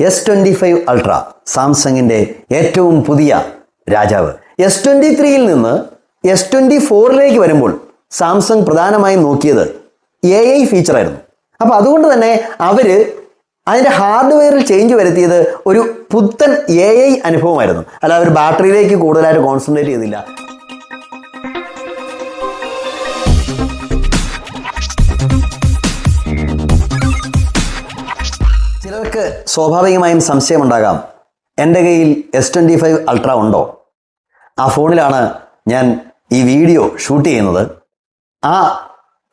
S twenty five ultra സാംസങ്ങിന്റെ ഏറ്റവും പുതിയ രാജാവ്. എസ് ട്വന്റി ത്രീയിൽ നിന്ന് എസ് ട്വന്റി ഫോറിലേക്ക് വരുമ്പോൾ സാംസങ് പ്രധാനമായും നോക്കിയത് എ ഐ ഫീച്ചറായിരുന്നു അപ്പോൾ അതുകൊണ്ട് തന്നെ അവർ അതിന്റെ ഹാർഡ്വെയറിൽ ചേഞ്ച് വരുത്തിയത് ഒരു പുത്തൻ എ ഐ അനുഭവമായിരുന്നു. അല്ല അവർ ബാറ്ററിയിലേക്ക് കൂടുതലായിട്ട് കോൺസെൻട്രേറ്റ് ചെയ്തില്ല ചിലർക്ക് സ്വാഭാവികമായും സംശയമുണ്ടാകാം. എന്റെ കയ്യിൽ എസ് ട്വന്റി ഫൈവ് അൾട്ര ഉണ്ടോ? ആ ഫോണിലാണ് ഞാൻ ഈ വീഡിയോ ഷൂട്ട് ചെയ്യുന്നത്. ആ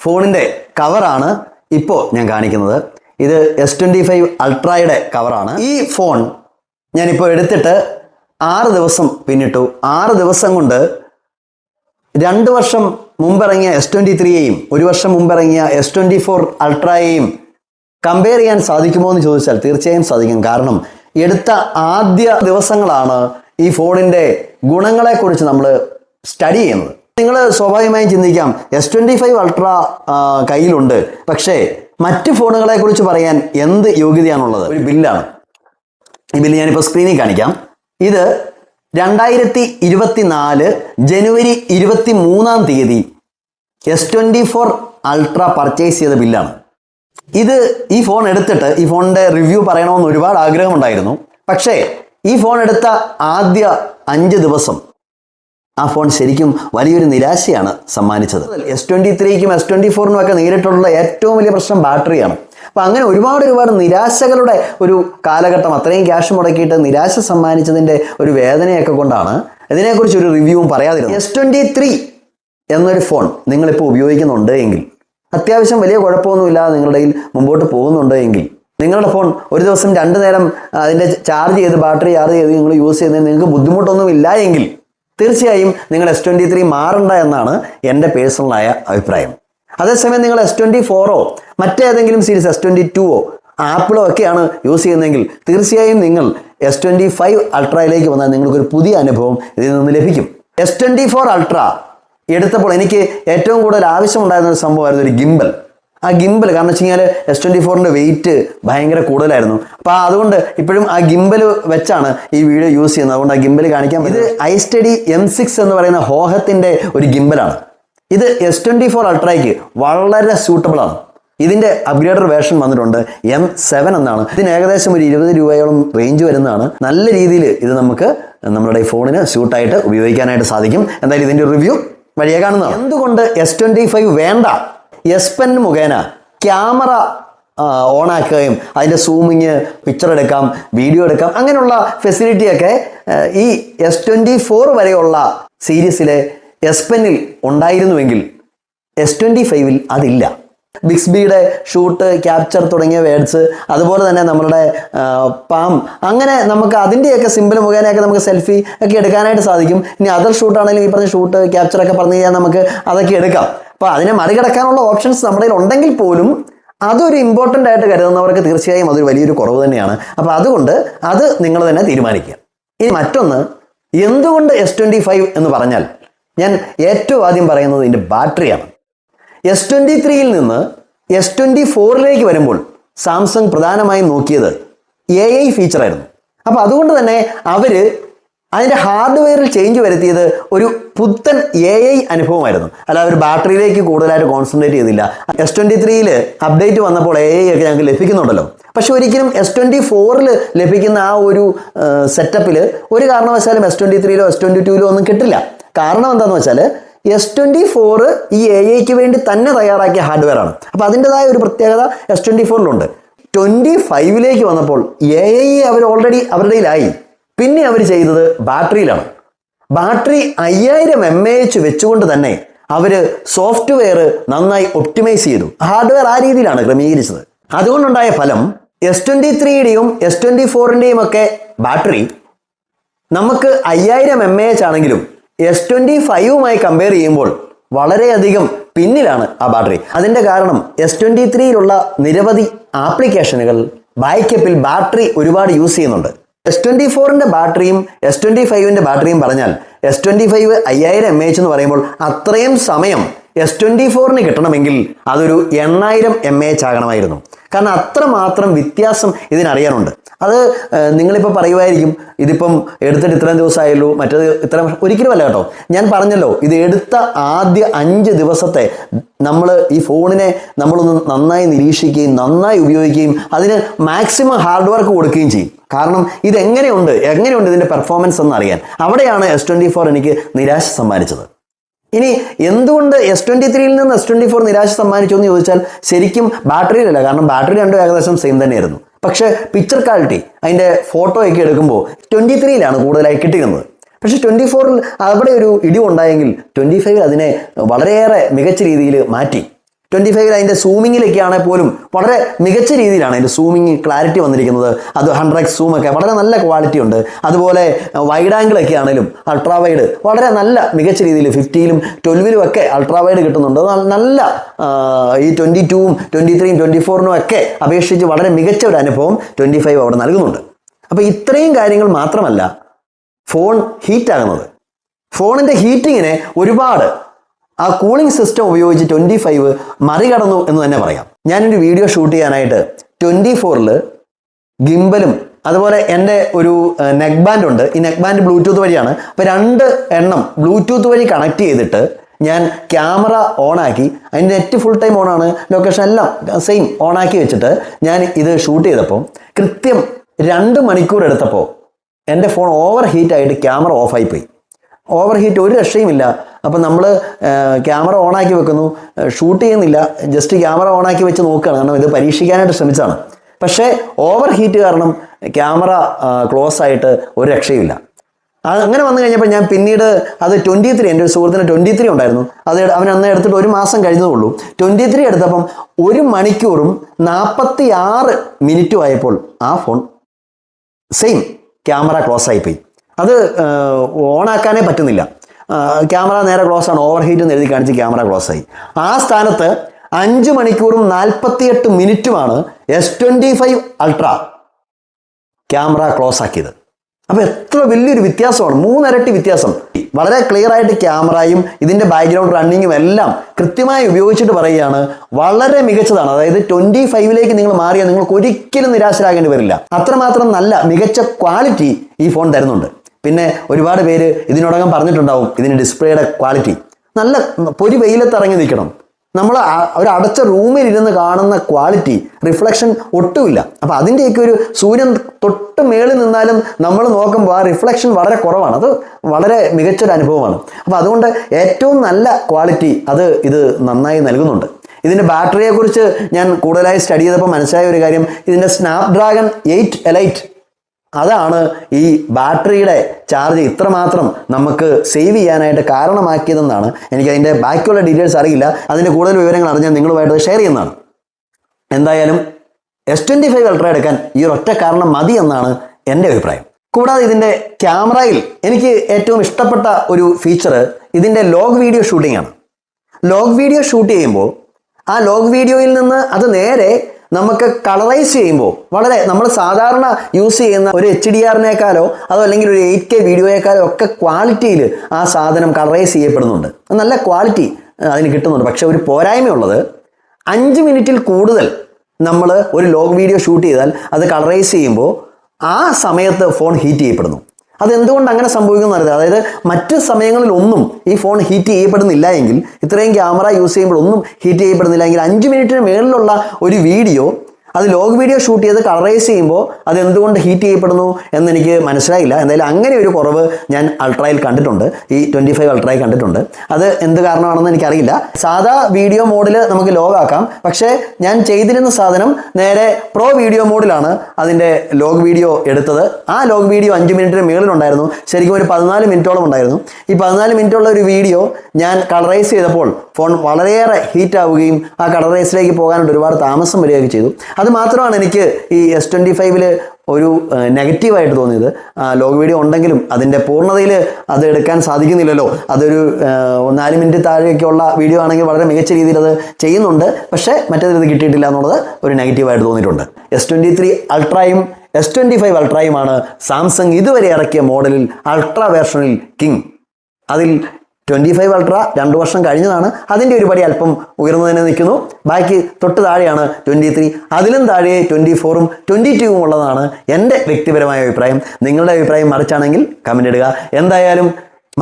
ഫോണിന്റെ കവറാണ് ഇപ്പോൾ ഞാൻ കാണിക്കുന്നത്. ഇത് എസ് ട്വന്റി ഫൈവ് അൾട്രയുടെ കവറാണ്. ഈ ഫോൺ ഞാനിപ്പോൾ എടുത്തിട്ട് ആറ് ദിവസം പിന്നിട്ടു. ആറ് ദിവസം കൊണ്ട് രണ്ട് വർഷം മുമ്പിറങ്ങിയ എസ് ട്വന്റി ത്രീയെയും ഒരു വർഷം മുമ്പിറങ്ങിയ എസ് ട്വന്റി ഫോർ അൾട്രയെയും കമ്പയർ ചെയ്യാൻ സാധിക്കുമോ എന്ന് ചോദിച്ചാൽ തീർച്ചയായും സാധിക്കും. കാരണം എടുത്ത ആദ്യ ദിവസങ്ങളാണ് ഈ ഫോണിന്റെ ഗുണങ്ങളെ കുറിച്ച് നമ്മൾ സ്റ്റഡി ചെയ്യുന്നത്. നിങ്ങൾ സ്വാഭാവികമായും ചിന്തിക്കാം എസ് ട്വന്റി ഫൈവ് അൾട്ര കയ്യിലുണ്ട്. പക്ഷേ മറ്റ് ഫോണുകളെ കുറിച്ച് പറയാൻ എന്ത് യോഗ്യതയാണുള്ളത്? ഒരു ബില്ലാണ് ഈ ബില്ല് ഞാനിപ്പോൾ സ്ക്രീനിൽ കാണിക്കാം. ഇത് രണ്ടായിരത്തി ഇരുപത്തിനാല് ജനുവരി ഇരുപത്തി മൂന്നാം തീയതി S twenty four ultra purchase ചെയ്ത ബില്ലാണ് ഇത് ഈ ഫോൺ എടുത്തിട്ട് ഈ ഫോണിന്റെ റിവ്യൂ പറയണമെന്ന് ഒരുപാട് ആഗ്രഹമുണ്ടായിരുന്നു. പക്ഷേ ഈ ഫോൺ എടുത്ത ആദ്യ അഞ്ച് ദിവസം ആ ഫോൺ ശരിക്കും വലിയൊരു നിരാശയാണ് സമ്മാനിച്ചത്. എസ് ട്വന്റി ത്രീക്കും എസ് ട്വന്റി ഫോറിനും ഒക്കെ നേരിട്ടുള്ള ഏറ്റവും വലിയ പ്രശ്നം ബാറ്ററിയാണ് അപ്പൊ അങ്ങനെ ഒരുപാട് ഒരുപാട് നിരാശകളുടെ ഒരു കാലഘട്ടം അത്രയും ക്യാഷ് മുടക്കിയിട്ട് നിരാശ സമ്മാനിച്ചതിന്റെ ഒരു വേദനയൊക്കെ കൊണ്ടാണ് ഇതിനെക്കുറിച്ച് ഒരു റിവ്യൂവും പറയാതിരുന്നത്. എസ് ട്വന്റി ത്രീ എന്നൊരു ഫോൺ നിങ്ങളിപ്പോൾ ഉപയോഗിക്കുന്നുണ്ട് എങ്കിൽ അത്യാവശ്യം വലിയ കുഴപ്പമൊന്നുമില്ലാതെ നിങ്ങളുടെ കയ്യിൽ മുമ്പോട്ട് പോകുന്നുണ്ട് എങ്കിൽ നിങ്ങളുടെ ഫോൺ ഒരു ദിവസം രണ്ട് നേരം അതിന്റെ ചാർജ് ചെയ്ത് ബാറ്ററി ചാർജ് ചെയ്ത് നിങ്ങൾ യൂസ് ചെയ്യുന്നതിന് നിങ്ങൾക്ക് ബുദ്ധിമുട്ടൊന്നും ഇല്ല എങ്കിൽ തീർച്ചയായും നിങ്ങൾ എസ് ട്വന്റി ത്രീ മാറണ്ട എന്നാണ് എന്റെ പേഴ്സണലായ അഭിപ്രായം. അതേസമയം നിങ്ങൾ എസ് ട്വന്റി ഫോറോ മറ്റേതെങ്കിലും സീരീസ് എസ് ട്വന്റി ടുവോ ആപ്പിളോ ഒക്കെയാണ് യൂസ് ചെയ്യുന്നതെങ്കിൽ തീർച്ചയായും നിങ്ങൾ എസ് ട്വന്റി ഫൈവ് അൾട്രയിലേക്ക് വന്നാൽ നിങ്ങൾക്കൊരു പുതിയ അനുഭവം ഇതിൽ നിന്ന് ലഭിക്കും. എസ് ട്വന്റി ഫോർ അൾട്ര എടുത്തപ്പോൾ എനിക്ക് ഏറ്റവും കൂടുതൽ ആവശ്യമുണ്ടായിരുന്ന ഒരു സംഭവമായിരുന്നു ഒരു ഗിംബൽ ആ ഗിംബൽ കാരണം വെച്ച് കഴിഞ്ഞാൽ എസ് ട്വന്റി ഫോറിന്റെ വെയിറ്റ് ഭയങ്കര കൂടുതലായിരുന്നു. അപ്പോൾ അതുകൊണ്ട് ഇപ്പോഴും ആ ഗിംബൽ വെച്ചാണ് ഈ വീഡിയോ യൂസ് ചെയ്യുന്നത്. അതുകൊണ്ട് ആ ഗിംബൽ കാണിക്കാം ഇത് ഐ സ്റ്റഡി എം സിക്സ് എന്ന് പറയുന്ന ഹോഹത്തിന്റെ ഒരു ഗിംബലാണ് ഇത് എസ് ട്വന്റി ഫോർ അൾട്രയ്ക്ക് വളരെ സൂട്ടബിളാണ് ഇതിന്റെ അപ്ഗ്രേഡർ വേർഷൻ വന്നിട്ടുണ്ട് എം സെവൻ എന്നാണ്. ഇതിന് ഏകദേശം ഒരു ഇരുപത് രൂപയോളം റേഞ്ച് വരുന്നതാണ്. നല്ല രീതിയിൽ ഇത് നമുക്ക് നമ്മുടെ ഫോണിന് സ്യൂട്ടായിട്ട് ഉപയോഗിക്കാനായിട്ട് സാധിക്കും. എന്തായാലും ഇതിന്റെ റിവ്യൂ വഴിയെ കാണുന്നതാണ് എന്തുകൊണ്ട് എസ് ട്വന്റി ഫൈവ് വേണ്ട? എസ് പെൻ മുഖേന ക്യാമറ ഓൺ ആക്കുകയും അതിന്റെ സൂമിങ് പിക്ചർ എടുക്കാം വീഡിയോ എടുക്കാം അങ്ങനെയുള്ള ഫെസിലിറ്റിയൊക്കെ ഈ എസ് ട്വന്റി ഫോർ വരെയുള്ള സീരീസിലെ എസ് പെന്നിൽ ഉണ്ടായിരുന്നുവെങ്കിൽ എസ് ട്വന്റി ഫൈവിൽ അതില്ല. ബിക്സ്ബിയുടെ ഷൂട്ട് ക്യാപ്ചർ തുടങ്ങിയ വേർഡ്സ് അതുപോലെ തന്നെ നമ്മളുടെ പാം അങ്ങനെ നമുക്ക് അതിന്റെയൊക്കെ സിമ്പിൾ മുഖേനയൊക്കെ നമുക്ക് സെൽഫി ഒക്കെ എടുക്കാനായിട്ട് സാധിക്കും. ഇനി അതർ ഷൂട്ടാണെങ്കിലും ഈ പറഞ്ഞ ഷൂട്ട് ക്യാപ്ചർ ഒക്കെ പറഞ്ഞു കഴിഞ്ഞാൽ നമുക്ക് അതൊക്കെ എടുക്കാം. അപ്പോൾ അതിനെ മറികടക്കാനുള്ള ഓപ്ഷൻസ് നമ്മുടെ കയ്യിൽ ഉണ്ടെങ്കിൽ പോലും അതൊരു ഇമ്പോർട്ടന്റ് ആയിട്ട് കരുതുന്നവർക്ക് തീർച്ചയായും അതൊരു വലിയൊരു കുറവ് തന്നെയാണ്. അപ്പോൾ അതുകൊണ്ട് അത് നിങ്ങൾ തന്നെ തീരുമാനിക്കുക. ഇനി മറ്റൊന്ന് എന്തുകൊണ്ട് എസ് ട്വന്റി ഫൈവ് എന്ന് പറഞ്ഞാൽ ഞാൻ ഏറ്റവും ആദ്യം പറയുന്നത് ഇതിന്റെ ബാറ്ററിയാണ് എസ് ട്വന്റി ത്രീയിൽ നിന്ന് എസ് ട്വന്റി ഫോറിലേക്ക് വരുമ്പോൾ സാംസങ് പ്രധാനമായും നോക്കിയത് എ ഐ ഫീച്ചറായിരുന്നു അപ്പോൾ അതുകൊണ്ട് തന്നെ അവർ അതിന്റെ ഹാർഡ്വെയറിൽ ചേഞ്ച് വരുത്തിയത് ഒരു പുത്തൻ എ ഐ അനുഭവമായിരുന്നു. അല്ല അവർ ബാറ്ററിയിലേക്ക് കൂടുതലായിട്ട് കോൺസെൻട്രേറ്റ് ചെയ്തില്ല എസ് ട്വന്റി ത്രീയിൽ അപ്ഡേറ്റ് വന്നപ്പോൾ എ ഐ ഒക്കെ ഞങ്ങൾക്ക് ലഭിക്കുന്നുണ്ടല്ലോ. പക്ഷെ ഒരിക്കലും എസ് ട്വന്റി ഫോറിൽ ലഭിക്കുന്ന ആ ഒരു സെറ്റപ്പിൽ ഒരു കാരണവശാലും എസ് ട്വന്റി ത്രീയിലോ എസ് ട്വന്റി ടുവിലോ ഒന്നും കിട്ടില്ല. കാരണം എന്താണെന്ന് വെച്ചാൽ എസ് ട്വന്റി ഫോർ ഈ എ ഐക്ക് വേണ്ടി തന്നെ തയ്യാറാക്കിയ ഹാർഡ്വെയർ ആണ്. അപ്പോൾ അതിന്റെതായ ഒരു പ്രത്യേകത എസ് ട്വന്റി ഫോറിലുണ്ട് ട്വന്റി ഫൈവിലേക്ക് വന്നപ്പോൾ എ ഐ അവർ ഓൾറെഡി അവരുടെ കയ്യിലായി. പിന്നെ അവർ ചെയ്തത് ബാറ്ററിയിലാണ്. ബാറ്ററി അയ്യായിരം എം എ എച്ച് വെച്ചുകൊണ്ട് തന്നെ അവർ സോഫ്റ്റ്വെയർ നന്നായി ഒപ്റ്റിമൈസ് ചെയ്തു. ഹാർഡ്വെയർ ആ രീതിയിലാണ് ക്രമീകരിച്ചത്. അതുകൊണ്ടുണ്ടായ ഫലം എസ് ട്വന്റി ത്രീയുടെയും എസ് ട്വന്റി ഫോറിന്റെയും ഒക്കെ ബാറ്ററി നമുക്ക് അയ്യായിരം എം എ എച്ച് ആണെങ്കിലും എസ് ട്വന്റി ഫൈവുമായി കമ്പയർ ചെയ്യുമ്പോൾ വളരെയധികം പിന്നിലാണ് ആ ബാറ്ററി അതിന്റെ കാരണം എസ് ട്വന്റി ത്രീയിലുള്ള നിരവധി ആപ്ലിക്കേഷനുകൾ ബൈക്കപ്പിൽ ബാറ്ററി ഒരുപാട് യൂസ് ചെയ്യുന്നുണ്ട്. എസ് ട്വന്റി ഫോറിന്റെ ബാറ്ററിയും എസ് ട്വന്റി ഫൈവിന്റെ ബാറ്ററിയും പറഞ്ഞാൽ എസ് ട്വന്റി ഫൈവ് അയ്യായിരം എം എച്ച് എന്ന് പറയുമ്പോൾ അത്രയും സമയം എസ് ട്വന്റി ഫോറിന് കിട്ടണമെങ്കിൽ അതൊരു എണ്ണായിരം എം എച്ച് ആകണമായിരുന്നു. കാരണം അത്രമാത്രം വ്യത്യാസം ഇതിനറിയാനുണ്ട്. അത് നിങ്ങളിപ്പോൾ പറയുമായിരിക്കും ഇതിപ്പം എടുത്തിട്ട് ഇത്രയും ദിവസമായല്ലോ മറ്റേത് ഇത്ര ഒരിക്കലും അല്ല കേട്ടോ. ഞാൻ പറഞ്ഞല്ലോ ഇത് എടുത്ത ആദ്യ അഞ്ച് ദിവസത്തെ നമ്മൾ ഈ ഫോണിനെ നമ്മളൊന്ന് നന്നായി നിരീക്ഷിക്കുകയും നന്നായി ഉപയോഗിക്കുകയും അതിന് മാക്സിമം ഹാർഡ് വർക്ക് കൊടുക്കുകയും ചെയ്യും. കാരണം ഇത് എങ്ങനെയുണ്ട് എങ്ങനെയുണ്ട് ഇതിന്റെ പെർഫോമൻസ് എന്ന് അറിയാൻ അവിടെയാണ് എസ് ട്വന്റി ഫോർ എനിക്ക് നിരാശ സമ്മാനിച്ചത്. ഇനി എന്തുകൊണ്ട് എസ് ട്വന്റി ത്രീയിൽ നിന്ന് എസ് ട്വന്റി ഫോർ നിരാശ സമ്മാനിച്ചു എന്ന് ചോദിച്ചാൽ ശരിക്കും ബാറ്ററിയിലല്ല. കാരണം ബാറ്ററി രണ്ടും ഏകദേശം സെയിം തന്നെയായിരുന്നു. പക്ഷേ പിക്ചർ ക്വാളിറ്റി അതിന്റെ ഫോട്ടോ ഒക്കെ എടുക്കുമ്പോൾ ട്വന്റി ത്രീയിലാണ് കൂടുതലായി കിട്ടിയിരുന്നത്. പക്ഷേ ട്വന്റി ഫോറിൽ അവിടെ ഒരു ഇടിവുണ്ടായെങ്കിൽ ട്വന്റി ഫൈവിൽ അതിനെ വളരെയേറെ മികച്ച രീതിയിൽ മാറ്റി. ട്വന്റി ഫൈവിൽ അതിന്റെ സൂമിങ്ങിലൊക്കെ ആണെങ്കിൽ പോലും വളരെ മികച്ച രീതിയിലാണ് അതിന്റെ സൂമിങ് ക്ലാരിറ്റി വന്നിരിക്കുന്നത്. അത് ഹൺഡ്രഡ് സൂം ഒക്കെ വളരെ നല്ല ക്വാളിറ്റി ഉണ്ട്. അതുപോലെ വൈഡ് ആംഗിളൊക്കെ ആണെങ്കിലും അൾട്രാ വൈഡ് വളരെ നല്ല മികച്ച രീതിയിൽ ഫിഫ്റ്റിയിലും ട്വൽവിലും ഒക്കെ അൾട്രാ വൈഡ് കിട്ടുന്നുണ്ട്. നല്ല ഈ ട്വന്റി ടൂവും ട്വന്റി ത്രീയും ട്വന്റി ഫോറിനും ഒക്കെ അപേക്ഷിച്ച് വളരെ മികച്ച ഒരു അനുഭവം ട്വന്റി ഫൈവ് അവിടെ നൽകുന്നുണ്ട്. അപ്പോൾ ഇത്രയും കാര്യങ്ങൾ മാത്രമല്ല ഫോൺ ഹീറ്റാകുന്നത് ഫോണിന്റെ ഹീറ്റിങ്ങിനെ ഒരുപാട് ആ കൂളിംഗ് സിസ്റ്റം ഉപയോഗിച്ച് ട്വന്റി ഫൈവ് മറികടന്നു എന്ന് തന്നെ പറയാം. ഞാനൊരു വീഡിയോ ഷൂട്ട് ചെയ്യാനായിട്ട് ട്വന്റി ഫോറിൽ ഗിംബലും അതുപോലെ എന്റെ ഒരു നെക്ക് ബാൻഡ് ഉണ്ട്. ഈ നെക്ക് ബാൻഡ് ബ്ലൂടൂത്ത് വഴിയാണ്. അപ്പോൾ രണ്ട് എണ്ണം ബ്ലൂടൂത്ത് വഴി കണക്ട് ചെയ്തിട്ട് ഞാൻ ക്യാമറ ഓണാക്കി. അതിന്റെ നെറ്റ് ഫുൾ ടൈം ഓണാണ് ലൊക്കേഷൻ എല്ലാം സെയിം ഓണാക്കി വെച്ചിട്ട് ഞാൻ ഇത് ഷൂട്ട് ചെയ്തപ്പോൾ കൃത്യം രണ്ട് മണിക്കൂർ എടുത്തപ്പോൾ എന്റെ ഫോൺ ഓവർ ഹീറ്റ് ആയിട്ട് ക്യാമറ ഓഫായി പോയി. ഓവർ ഹീറ്റ് ഒരു രക്ഷയുമില്ല അപ്പം നമ്മൾ ക്യാമറ ഓണാക്കി വെക്കുന്നു. ഷൂട്ട് ചെയ്യുന്നില്ല. ജസ്റ്റ് ക്യാമറ ഓണാക്കി വെച്ച് നോക്കുകയാണ്. കാരണം ഇത് പരീക്ഷിക്കാനായിട്ട് ശ്രമിച്ചാണ് പക്ഷേ ഓവർ ഹീറ്റ് കാരണം ക്യാമറ ക്ലോസ് ആയിട്ട് ഒരു രക്ഷയുമില്ല അങ്ങനെ വന്നു കഴിഞ്ഞപ്പോൾ ഞാൻ പിന്നീട് അത് ട്വന്റി ത്രീ എന്റെ ഒരു സുഹൃത്തിന് ട്വന്റി ത്രീ ഉണ്ടായിരുന്നു. അത് അവൻ അന്ന് എടുത്തിട്ട് ഒരു മാസം കഴിഞ്ഞതുള്ളൂ ട്വന്റി ത്രീ എടുത്തപ്പം ഒരു മണിക്കൂറും നാൽപ്പത്തി ആറ് മിനിറ്റും ആയപ്പോൾ ആ ഫോൺ സെയിം ക്യാമറ ക്ലോസ് ആയിപ്പോയി അത് ഓണാക്കാനേ പറ്റുന്നില്ല. ക്യാമറ നേരെ ക്ലോസ് ആണ്. ഓവർ ഹീറ്റ് എന്ന് എഴുതി കാണിച്ച് ക്യാമറ ക്ലോസ് ആയി. ആ സ്ഥാനത്ത് അഞ്ച് മണിക്കൂറും നാൽപ്പത്തിയെട്ട് മിനിറ്റുമാണ് S twenty five ultra camera close ആക്കിയത്. അപ്പോൾ എത്ര വലിയൊരു വ്യത്യാസമാണ്. മൂന്നിരട്ടി വ്യത്യാസം. വളരെ ക്ലിയർ ആയിട്ട് ക്യാമറയും ഇതിന്റെ ബാക്ക്ഗ്രൗണ്ട് റണ്ണിങ്ങും എല്ലാം കൃത്യമായി ഉപയോഗിച്ചിട്ട് പറയുകയാണ്. വളരെ മികച്ചതാണ്. അതായത് ട്വന്റി ഫൈവിലേക്ക് നിങ്ങൾ മാറിയാൽ നിങ്ങൾക്ക് ഒരിക്കലും നിരാശരാകേണ്ടി വരില്ല. അത്രമാത്രം നല്ല മികച്ച ക്വാളിറ്റി ഈ ഫോൺ തരുന്നുണ്ട്. പിന്നെ ഒരുപാട് പേര് ഇതിനോടകം പറഞ്ഞിട്ടുണ്ടാവും ഇതിന് ഡിസ്പ്ലേയുടെ ക്വാളിറ്റി. നല്ല പൊരി വെയിലത്ത് ഇറങ്ങി നിൽക്കണം. നമ്മൾ ഒരു അടച്ച റൂമിൽ ഇരുന്ന് കാണുന്ന ക്വാളിറ്റി റിഫ്ലക്ഷൻ ഒട്ടുമില്ല. അപ്പോൾ അതിന്റെയൊക്കെ ഒരു സൂര്യൻ തൊട്ട് മേളിൽ നിന്നാലും നമ്മൾ നോക്കുമ്പോൾ ആ റിഫ്ലക്ഷൻ വളരെ കുറവാണ്. അത് വളരെ മികച്ചൊരു അനുഭവമാണ്. അപ്പോൾ അതുകൊണ്ട് ഏറ്റവും നല്ല ക്വാളിറ്റി അത് ഇത് നന്നായി നൽകുന്നുണ്ട്. ഇതിന്റെ ബാറ്ററിയെക്കുറിച്ച് ഞാൻ കൂടുതലായി സ്റ്റഡി ചെയ്തപ്പോൾ മനസ്സിലായ ഒരു കാര്യം ഇതിന്റെ സ്നാപ്ഡ്രാഗൺ എയ്റ്റ് എലൈറ്റ് അതാണ് ഈ ബാറ്ററിയുടെ ചാർജ് ഇത്രമാത്രം നമുക്ക് സേവ് ചെയ്യാനായിട്ട് കാരണമാക്കിയതെന്നാണ് എനിക്ക് അതിന്റെ ബാക്കിയുള്ള ഡീറ്റെയിൽസ് അറിയില്ല. അതിന്റെ കൂടുതൽ വിവരങ്ങൾ അറിഞ്ഞാൽ നിങ്ങളുമായിട്ട് ഷെയർ ചെയ്യുന്നതാണ്. എന്തായാലും എസ് ട്വന്റി ഫൈവ് അൾട്ര എടുക്കാൻ ഈ ഒരൊറ്റ കാരണം മതി എന്നാണ് എന്റെ അഭിപ്രായം. കൂടാതെ ഇതിന്റെ ക്യാമറയിൽ എനിക്ക് ഏറ്റവും ഇഷ്ടപ്പെട്ട ഒരു ഫീച്ചർ ഇതിന്റെ ലോഗ് വീഡിയോ ഷൂട്ടിംഗ് ആണ്. ലോഗ് വീഡിയോ ഷൂട്ട് ചെയ്യുമ്പോൾ ആ ലോഗ് വീഡിയോയിൽ നിന്ന് അത് നേരെ നമുക്ക് കളറൈസ് ചെയ്യുമ്പോൾ വളരെ നമ്മൾ സാധാരണ യൂസ് ചെയ്യുന്ന ഒരു എച്ച് ഡി ആറിനേക്കാളോ അതോ അല്ലെങ്കിൽ ഒരു എയ്റ്റ് കെ വീഡിയോയേക്കാളോ ഒക്കെ ക്വാളിറ്റിയിൽ ആ സാധനം കളറൈസ് ചെയ്യപ്പെടുന്നുണ്ട്. നല്ല ക്വാളിറ്റി അതിന് കിട്ടുന്നുണ്ട്. പക്ഷെ ഒരു പോരായ്മയുള്ളത് അഞ്ച് മിനിറ്റിൽ കൂടുതൽ നമ്മൾ ഒരു ലോങ് വീഡിയോ ഷൂട്ട് ചെയ്താൽ അത് കളറൈസ് ചെയ്യുമ്പോൾ ആ സമയത്ത് ഫോൺ ഹീറ്റ് ചെയ്യപ്പെടുന്നു. അതെന്തുകൊണ്ട് അങ്ങനെ സംഭവിക്കുന്നു അറിയാം അതായത് മറ്റ് സമയങ്ങളിൽ ഒന്നും ഈ ഫോൺ ഹീറ്റ് ചെയ്യപ്പെടുന്നില്ല എങ്കിൽ ഇത്രയും ക്യാമറ യൂസ് ചെയ്യുമ്പോൾ ഒന്നും ഹീറ്റ് ചെയ്യപ്പെടുന്നില്ല എങ്കിൽ അഞ്ച് മിനിറ്റിന് മേളിലുള്ള ഒരു വീഡിയോ അത് ലോഗ് വീഡിയോ ഷൂട്ട് ചെയ്ത് കളറൈസ് ചെയ്യുമ്പോൾ അത് എന്തുകൊണ്ട് ഹീറ്റ് ചെയ്യപ്പെടുന്നു എന്ന് എനിക്ക് മനസ്സിലായില്ല. എന്തായാലും അങ്ങനെ ഒരു കുറവ് ഞാൻ അൾട്രയിൽ കണ്ടിട്ടുണ്ട്. ഈ ട്വന്റി ഫൈവ് അൾട്രയിൽ കണ്ടിട്ടുണ്ട്. അത് എന്ത് കാരണമാണെന്ന് എനിക്കറിയില്ല. സാധാ വീഡിയോ മോഡിൽ നമുക്ക് ലോഗ് ആക്കാം. പക്ഷേ ഞാൻ ചെയ്തിരുന്ന സാധനം നേരെ പ്രോ വീഡിയോ മോഡിലാണ് അതിന്റെ ലോഗ് വീഡിയോ എടുത്തത്. ആ ലോഗ് വീഡിയോ അഞ്ച് മിനിറ്റിന് മേളിലുണ്ടായിരുന്നു ശരിക്കും ഒരു പതിനാല് മിനിറ്റോളം ഉണ്ടായിരുന്നു. ഈ പതിനാല് മിനിറ്റുള്ള ഒരു വീഡിയോ ഞാൻ കളറൈസ് ചെയ്തപ്പോൾ ഫോൺ വളരെയേറെ ഹീറ്റ് ആവുകയും ആ കളറൈസിലേക്ക് പോകാനായിട്ട് ഒരുപാട് താമസം വരികയൊക്കെ ചെയ്തു. അത് മാത്രമാണ് എനിക്ക് ഈ എസ് ട്വന്റി ഫൈവിൽ ഒരു നെഗറ്റീവായിട്ട് തോന്നിയത്. ലോഗ് വീഡിയോ ഉണ്ടെങ്കിലും അതിന്റെ പൂർണതയിൽ അത് എടുക്കാൻ സാധിക്കുന്നില്ലല്ലോ. അതൊരു നാല് മിനിറ്റ് താഴെയൊക്കെയുള്ള വീഡിയോ ആണെങ്കിൽ വളരെ മികച്ച രീതിയിൽ അത് ചെയ്യുന്നുണ്ട്. പക്ഷേ മറ്റേതിൽ ഇത് കിട്ടിയിട്ടില്ല എന്നുള്ളത് ഒരു നെഗറ്റീവായിട്ട് തോന്നിയിട്ടുണ്ട്. എസ് ട്വന്റി ത്രീ അൾട്രായും എസ് ട്വന്റി ഫൈവ് അൾട്രായുമാണ് സാംസങ് ഇതുവരെ ഇറക്കിയ മോഡലിൽ അൾട്ര വേർഷനിൽ കിങ്. അതിൽ ട്വന്റി ഫൈവ് അൾട്ര രണ്ട് വർഷം കഴിഞ്ഞതാണ്. അതിന്റെ ഒരു പടി അല്പം ഉയർന്നു തന്നെ നിൽക്കുന്നു. ബാക്കി തൊട്ട് താഴെയാണ് ട്വന്റി ത്രീ അതിലും താഴെ ട്വന്റി ഫോറും ട്വന്റി ടൂവും ഉള്ളതാണ് എന്റെ വ്യക്തിപരമായ അഭിപ്രായം. നിങ്ങളുടെ അഭിപ്രായം മറിച്ചാണെങ്കിൽ കമന്റ് ഇടുക. എന്തായാലും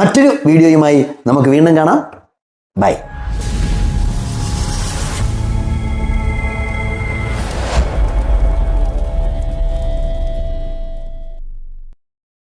മറ്റൊരു വീഡിയോയുമായി നമുക്ക് വീണ്ടും കാണാം. ബൈ